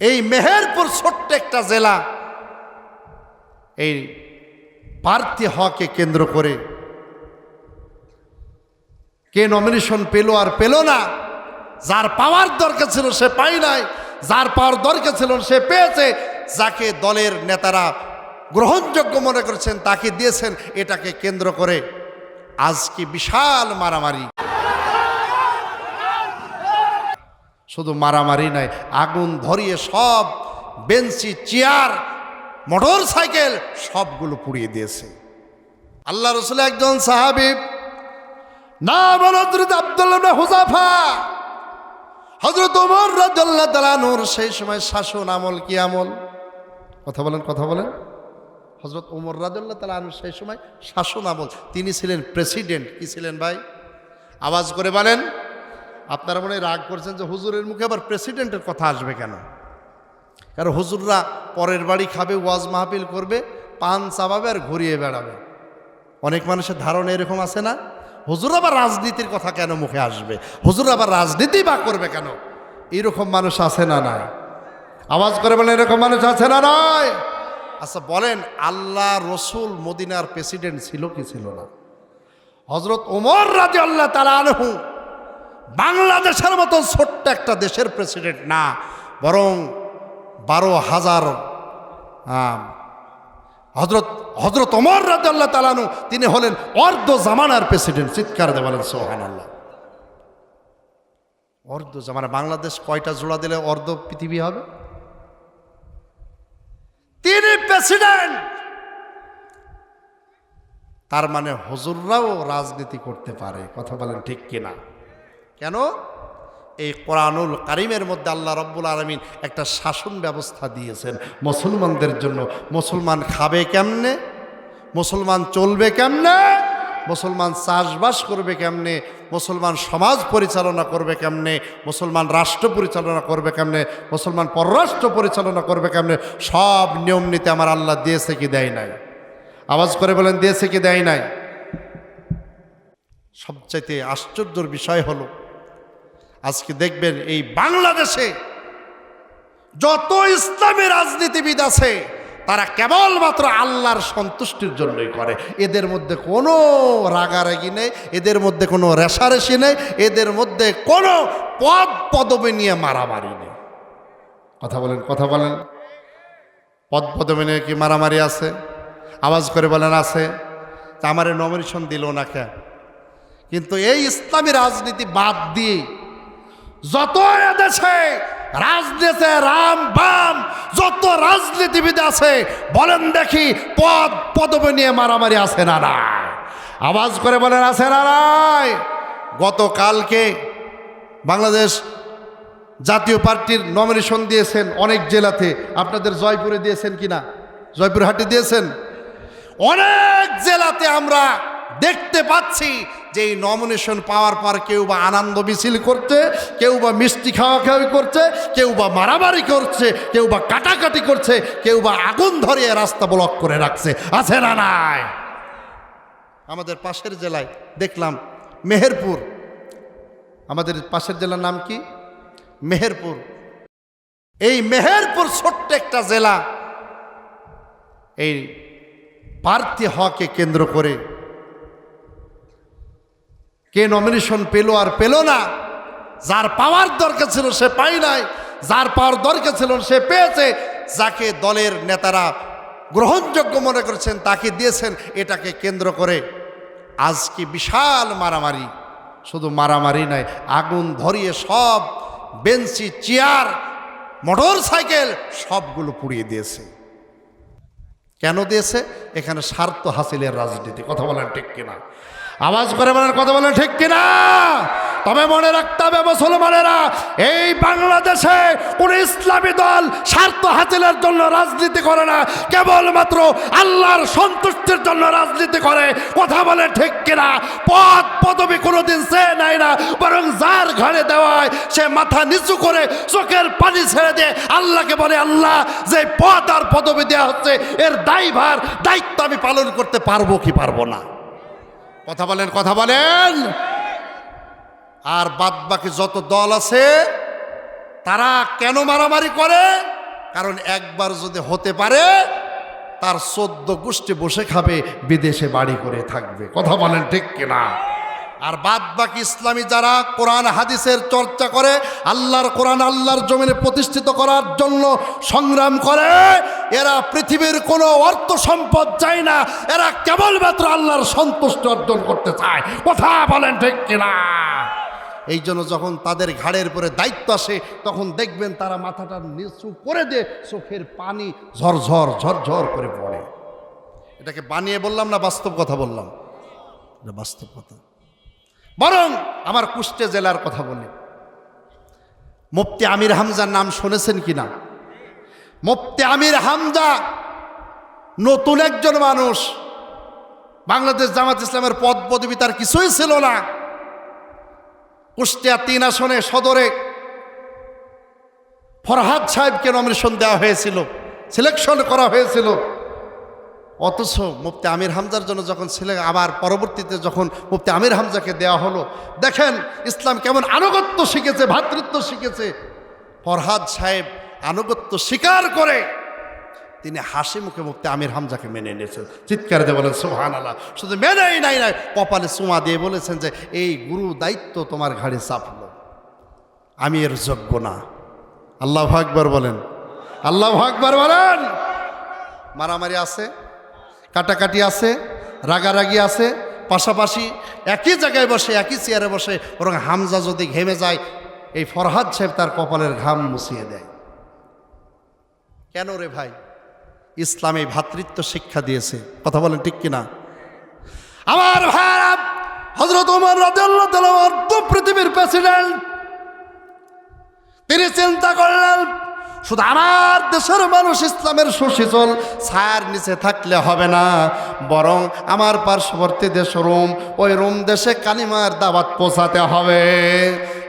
এই মেহেরপুর ছোট্ট একটা জেলা। এই প্রার্থী হওয়াকে কেন্দ্র করে কে নমিনেশন পেল আর পেল না, যার পাওয়ার দরকার ছিল সে পাই নাই, যার পাওয়ার দরকার ছিল সে পেয়েছে, যাকে দলের নেতারা গ্রহণযোগ্য মনে করেছেন, তাকে দিয়েছেন, এটাকে কেন্দ্র করে আজকে বিশাল মারামারি। শুধু মারামারি নয়, আগুন ধরিয়ে সব বেঞ্চি, চেয়ার, মোটর সাইকেল সবগুলো পুড়িয়ে দিয়েছে। আল্লাহ রসুল একজন সাহাবিব না হজরত আব্দুল্লাহ হুজাফা হজরত ওমর রাজ্লাহ তালানুর সেই সময় শাসন আমল কি আমল? কথা বলেন কথা বলেন। হজরত ওমর রাজুল্লাহ তালানুর সেই সময় শাসন আমল। তিনি ছিলেন প্রেসিডেন্ট। কি ছিলেন ভাই? আওয়াজ করে বলেন। আপনারা মনে রাগ করছেন যে হুজুরের মুখে আবার প্রেসিডেন্টের কথা আসবে কেন? কারণ হুজুররা পরের বাড়ি খাবে, ওয়াজ মাহফিল করবে, পান চাবাবে আর ঘুরিয়ে বেড়াবে। অনেক মানুষের ধারণা এরকম আছে না? হুজুর আবার রাজনীতির কথা কেন মুখে আসবে? হুজুর আবার রাজনীতি বা করবে কেন? এরকম মানুষ আছে না নাই? আওয়াজ করে বলেন, এরকম মানুষ আছে না নয় আচ্ছা বলেন, আল্লাহ রসুল মদিনার প্রেসিডেন্ট ছিল কি ছিল না? হজরত ওমর রাজি আল্লাহ তালা আনহু বাংলাদেশের মতো ছোট্ট একটা দেশের প্রেসিডেন্ট না, বরং বারো হাজার হজরত হজরত অমর রাজাল্লাহ তালানু তিনি হলেন অর্ধ জামানার প্রেসিডেন্ট চিৎকার দিয়ে সোহান আল্লাহ অর্ধ জামানা, বাংলাদেশ কয়টা জোড়া দিলে অর্ধ পৃথিবী হবে? তিনি প্রেসিডেন্ট তার মানে হজুররাও রাজনীতি করতে পারে, কথা বলেন ঠিক কিনা? কেন? এই কোরআনুল কারিমের মধ্যে আল্লাহ রব্বুল আলমিন একটা শাসন ব্যবস্থা দিয়েছেন। মুসলমানদের জন্য। মুসলমান খাবে কেমনে? মুসলমান চলবে কেমনে? মুসলমান চাষবাস করবে কেমনে? মুসলমান সমাজ পরিচালনা করবে কেমনে? মুসলমান রাষ্ট্র পরিচালনা করবে কেমনে? মুসলমান পররাষ্ট্র পরিচালনা করবে কেমনে? সব নিয়ম নীতি আমার আল্লাহ দিয়েছে কি দেয় নাই? আওয়াজ করে বলেন, দিয়েছে কি দেয় নাই? সবচাইতে আশ্চর্যর বিষয় হলো আজকে দেখবেন এই বাংলাদেশে যত ইসলামী রাজনীতিবিদ আছে, তারা কেবলমাত্র আল্লাহর সন্তুষ্টির জন্যই করে। এদের মধ্যে কোনো রাগারাগি নেই, এদের মধ্যে কোনো রেশারেশি নেই, এদের মধ্যে কোনো পদ পদবি নিয়ে মারামারি নেই। কথা বলেন কথা বলেন। পদ পদবি নিয়ে কি মারামারি আছে? আওয়াজ করে বলেন, আছে। তা আমারে নমিনেশন দিল না কিন্তু এই ইসলামী রাজনীতি বাদ দিয়ে যত এদেশে রাজনীতি রাম বাম, যত রাজনীতিবিদ আছে, বলেন দেখি পদ, পদবি নিয়ে মারামারি আছে না আওয়াজ করে বলেন, আছে না নাই? গতকালকে বাংলাদেশ জাতীয় পার্টির নমিনেশন দিয়েছেন অনেক জেলাতে। আপনাদের জয়পুরে দিয়েছেন কিনা জয়পুরহাটে দিয়েছেন? অনেক জেলাতে আমরা দেখতে পাচ্ছি যে এই নমিনেশন পাওয়ার পর কেউ বা আনন্দ মিছিল করছে, কেউ বা মিষ্টি খাওয়া খাওয়াই করছে, কেউ বা মারামারি করছে, কেউ বা কাটাকাটি করছে, কেউ বা আগুন ধরিয়ে রাস্তা ব্লক করে রাখছে। আছে না নাই? আমাদের পাশের জেলায় দেখলাম মেহেরপুর। আমাদের পাশের জেলার নাম কি? মেহেরপুর। এই মেহেরপুর ছোট্ট একটা জেলা। এই প্রার্থী হওয়াকে কেন্দ্র করে কে নমিনেশন পেল আর পেল না? যার পাওয়ার দরকার ছিল সে পাই নাই, যার পাওয়ার দরকার ছিল সে পেয়েছে। যাকে দলের নেতারা গ্রহণযোগ্য মনে করেছেন, তাকে দিয়েছেন, এটাকে কেন্দ্র করে। আজকে বিশাল মারামারি। শুধু মারামারি নয়, আগুন ধরিয়ে সব বেঞ্চি, চেয়ার, মোটর সাইকেল, সবগুলো পুড়িয়ে দিয়েছে। কেন দিয়েছে? এখানে স্বার্থ হাসিলের রাজনীতি, কথা বলেন ঠিক কিনা। আওয়াজ করে বলেন কথা বলেন ঠিক কিনা? তবে মনে রাখতে হবে মুসলমানেরা, এই বাংলাদেশে কোন ইসলামী দল স্বার্থ হাসিলের জন্য রাজনীতি করে না। কেবলমাত্র আল্লাহর সন্তুষ্টির জন্য রাজনীতি করে। কথা বলে ঠিক কিনা? পদ পদবি কোনোদিন সে নাই না, বরং যার ঘরে দেওয়ায় সে মাথা নিচু করে চোখের পানি ছেড়ে দিয়ে আল্লাহকে বলে, আল্লাহ, যে পদ আর পদবি দেওয়া হচ্ছে, এর দায়ভার, দায়িত্ব আমি পালন করতে পারব কি পারব না? কথা বলেন কথা বলেন। আর বাদ বাকি যত দল আছে, তারা কেন মারামারি করে? কারণ একবার যদি হতে পারে, তার চোদ্দ গোষ্ঠী বসে খাবে, বিদেশে বাড়ি করে থাকবে। কথা বলেন ঠিক কিনা? আর বাদ বাকি ইসলামী যারা কোরআন, হাদিসের চর্চা করে, আল্লাহর কোরআন, আল্লাহর জমিনে প্রতিষ্ঠিত করার জন্য সংগ্রাম করে এরা পৃথিবীর কোনো অর্থ সম্পদ চায় না। এরা কেবলমাত্র আল্লাহর সন্তুষ্ট অর্জন করতে চায়। কথা বলেন ঠিক কিনা? এই জন্য যখন তাদের ঘাড়ের পরে দায়িত্ব আসে, তখন দেখবেন তারা মাথাটা নিচু করে দিয়ে চোখের পানি ঝরঝর ঝরঝর করে পড়ে। এটাকে বানিয়ে বললাম না বাস্তব কথা বললাম? এটা বাস্তব কথা। বরং আমার কুষ্টে জেলার কথা বলি। মুফতি আমির হামজার নাম শুনেছেন কি না মুফতি আমির হামজা, নতুন একজন মানুষ। বাংলাদেশ জামাত ইসলামের পদ পদবি তার কিছুই ছিল না। কুষ্টিয়া তিন আসনে সদরে ফরহাদ সাহেবকে নমিনেশন দেওয়া হয়েছিল সিলেকশন করা হয়েছিল। অথচ মুফতি আমির হামজার জন্য যখন ছেলে আবার পরবর্তীতে যখন মুফতি আমির হামজাকে দেওয়া হলো, দেখেন ইসলাম কেমন আনুগত্য শিখেছে ভ্রাতৃত্ব শিখেছে। ফরহাদ সাহেব আনুগত্য স্বীকার করে তিনি হাসি মুখে মুক্তি আমির হামজাকে মেনে নিয়েছেন। চিৎকার দিয়ে বলেন সুহান আল্লাহ শুধু মেনেই নাই নাই, কপালে চুমা দিয়ে বলেছেন যে, এই গুরু দায়িত্ব তোমার ঘাড়ে চাপলো। আমি এর যোগ্য না। আল্লাহ আকবর বলেন। আল্লাহ আকবর বলেন। মারামারি আছে, কাটাকাটি আছে, রাগারাগি আছে, পাশাপাশি একই জায়গায় বসে, একই চেয়ারে বসে, বরং হামজা যদি ঘেমে যায়, এই ফরহাদ সাহেব তার কপালের ঘাম মুছিয়ে দেয়। কেন রে ভাই? ইসলাম ভ্রাতৃত্ব শিক্ষা দিয়েছে। কথা বলেন ঠিক কিনা? আমার ভাইরা হজরত উমর অর্ধ পৃথিবীর প্রেসিডেন্ট, তিনি চিন্তা করলেন, শুধু আমার দেশের মানুষ ইসলামের সুশীতল, ছায়ার নিচে থাকলে হবে না, বরং আমার পার্শ্ববর্তী দেশ রোম, ওই রোম দেশে কালিমার দাওয়াত পৌঁছাতে হবে।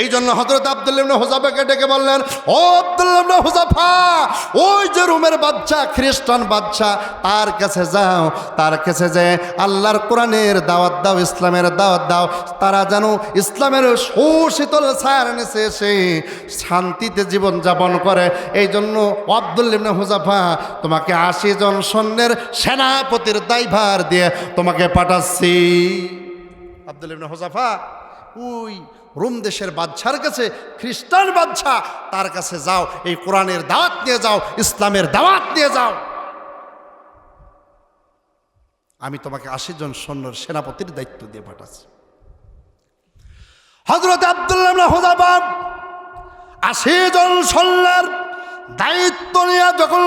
এই জন্য হজরত আবদুল্লাহ হুজাফাকে ডেকে বললেন, ও আবদুল্লাহ হুজাফা ওই যে রুমের বাচ্চা খ্রিস্টান বাচ্চা তার কাছে যাও, তার কাছে যে আল্লাহর কোরআনের দাওয়াত দাও, ইসলামের দাওয়াত দাও, তারা যেন ইসলামের সুশীতল ছায়ার নিচে এসে শান্তিতে জীবন যাপন করে এই জন্য আবদুল্লিবনে হুজাফা তোমাকে আশি জন সৈন্যের সেনাপতির দায়ভার দিয়ে তোমাকে পাঠাচ্ছি। আবদুল ইবনে হুজাফা ওই রোম দেশের বাদশার কাছে, খ্রিস্টান বাদশা তার কাছে যাও, এই কোরআনের দাওয়াত নিয়ে যাও, ইসলামের দাওয়াত নিয়ে যাও। আমি তোমাকে আশি জন সৈন্যর সেনাপতির দায়িত্ব দিয়ে পাঠাচ্ছি। হজরত আবদুল্লাহ আশি জন সৈন্যের দায়িত্ব নিয়ে যখন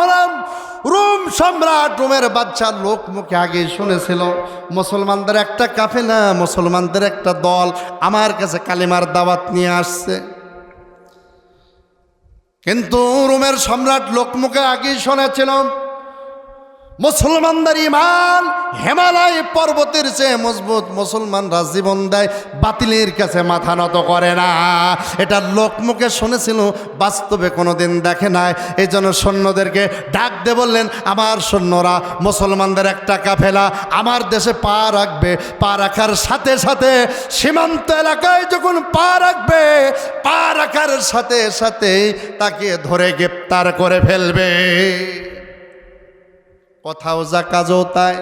হলাম রোম সম্রাট রোমের বাচ্চা লোক মুখে আগে শুনেছিল, মুসলমানদের একটা কাফেলা মুসলমানদের একটা দল, আমার কাছে কালিমার দাওয়াত নিয়ে আসছে। কিন্তু রোমের সম্রাট লোকমুখে আগেই শুনেছিল মুসলমানদের ইমান হিমালয় পর্বতের চেয়ে মজবুত মুসলমানরা জীবন দেয় বাতিলের কাছে মাথা নত করে না। এটা লোক মুখে শুনেছিল, বাস্তবে কোনোদিন দেখে নাই। এই জন্য সৈন্যদেরকে ডাক দে বললেন, আমার সৈন্যরা মুসলমানদের একটা কাফেলা, আমার দেশে পা রাখবে, পা রাখার সাথে সাথে সীমান্ত এলাকায় যখন পা রাখবে, পা রাখার সাথে সাথে তাকে ধরে গ্রেপ্তার করে ফেলবে। কথাও যা কাজও তাই।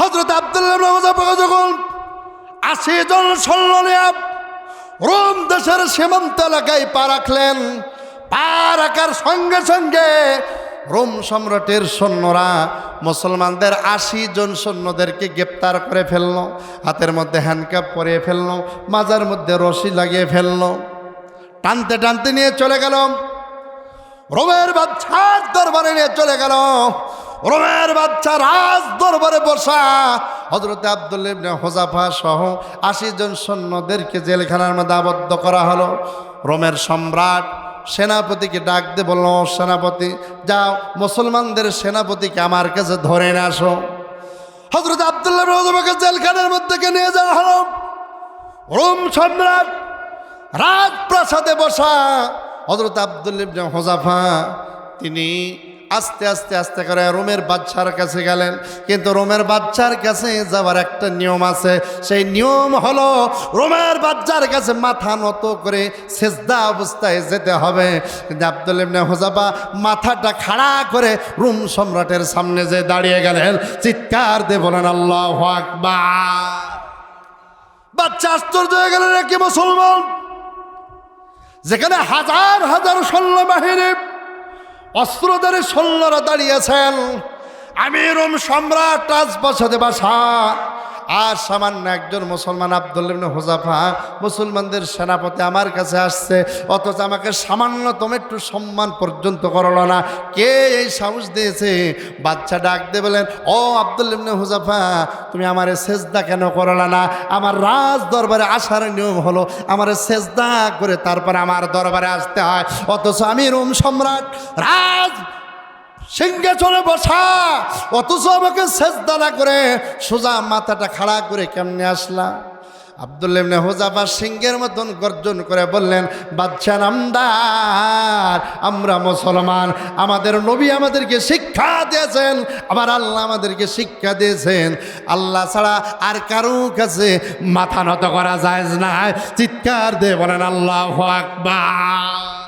হজরত আবদুল্লাহ যখন আশি জন সৈন্য নিয়ে রোম দেশের সীমান্ত এলাকায় পা রাখলেন, পা রাখার সঙ্গে সঙ্গে রোম সম্রাটের সৈন্যরা মুসলমানদের আশি জন সৈন্যদেরকে গ্রেপ্তার করে ফেলল, হাতের মধ্যে হ্যান্ডকাপ পরিয়ে ফেলল, মাজার মধ্যে রশি লাগিয়ে ফেলল। টানতে টানতে নিয়ে চলে গেল। রোমের বাচ্চার দরবারে নিয়ে চলে গেল। রোমের বাচ্চা রাজ দরবারে বসা। হজরতে আবদুল্লিবনে হোজাফা সহ আশি জন সৈন্যদেরকে জেলখানার মধ্যে আবদ্ধ করা হলো। রোমের সম্রাট সেনাপতিকে ডাক দিয়ে বলল সেনাপতি, যাও, মুসলমানদের সেনাপতিকে আমার কাছে ধরে নিয়ে আসো। হজরত আবদুল্লাহ হোজাফাকে জেলখানার মধ্যে নিয়ে যাওয়া হলো। রোম সম্রাট রাজপ্রাসাদে বসা। হজরত আবদুল্লিবনে হোজাফা তিনি আস্তে আস্তে আস্তে করে রোমের বাচ্চার কাছে গেলেন। কিন্তু রোমের বাচ্চার কাছে যাওয়ার একটা নিয়ম আছে। সেই নিয়ম হলো রোমের বাচ্চার কাছে মাথা নত করে সেজদা অবস্থায় যেতে হবে। কিন্তু আব্দুল ইবনে হোজাবা মাথাটা খাড়া করে রুম সম্রাটের সামনে যে দাঁড়িয়ে গেলেন, চিৎকার দিয়ে বলেন, আল্লাহ আকবার। বাচ্চা আশ্চর্য হয়ে গেলেন কি মুসলমান? যেখানে হাজার হাজার সৈন্য বাহিনী অস্ত্রধারী সৈন্যরা দাঁড়িয়েছেন। আমি রোম সম্রাট রাজপ্রাসাদে বাসা। আর সামান্য একজন মুসলমান আবদুল্লিন হোজাফা মুসলমানদের সেনাপতি আমার কাছে আসছে, অথচ আমাকে সামান্যতম একটু সম্মান পর্যন্ত করল না। কে এই সাহস দিয়েছে? বাচ্চা ডাক দিয়ে বলেন, ও আবদুল্লিবনে হুজাফা, তুমি আমার সেজদা কেন করলা না? আমার রাজ দরবারে আসার নিয়ম হলো আমার সেজদা করে তারপরে আমার দরবারে আসতে হয়। অথচ আমি রোম সম্রাট, রাজ সিংহে চলে বসা। অথচ আমাকে সেজদা না করে সোজা মাথাটা খাড়া করে কেমনে আসলাম আবদুল্লেবনে হোজাফা সিংহের মতন গর্জন করে বললেন বাচ্চা নামদার, আমরা মুসলমান, আমাদের নবী আমাদেরকে শিক্ষা দিয়েছেন, আবার আল্লাহ আমাদেরকে শিক্ষা দিয়েছেন। আল্লাহ ছাড়া আর কারও কাছে মাথা নত করা যায় না। চিৎকার দিয়ে বলেন, আল্লাহ আকবার।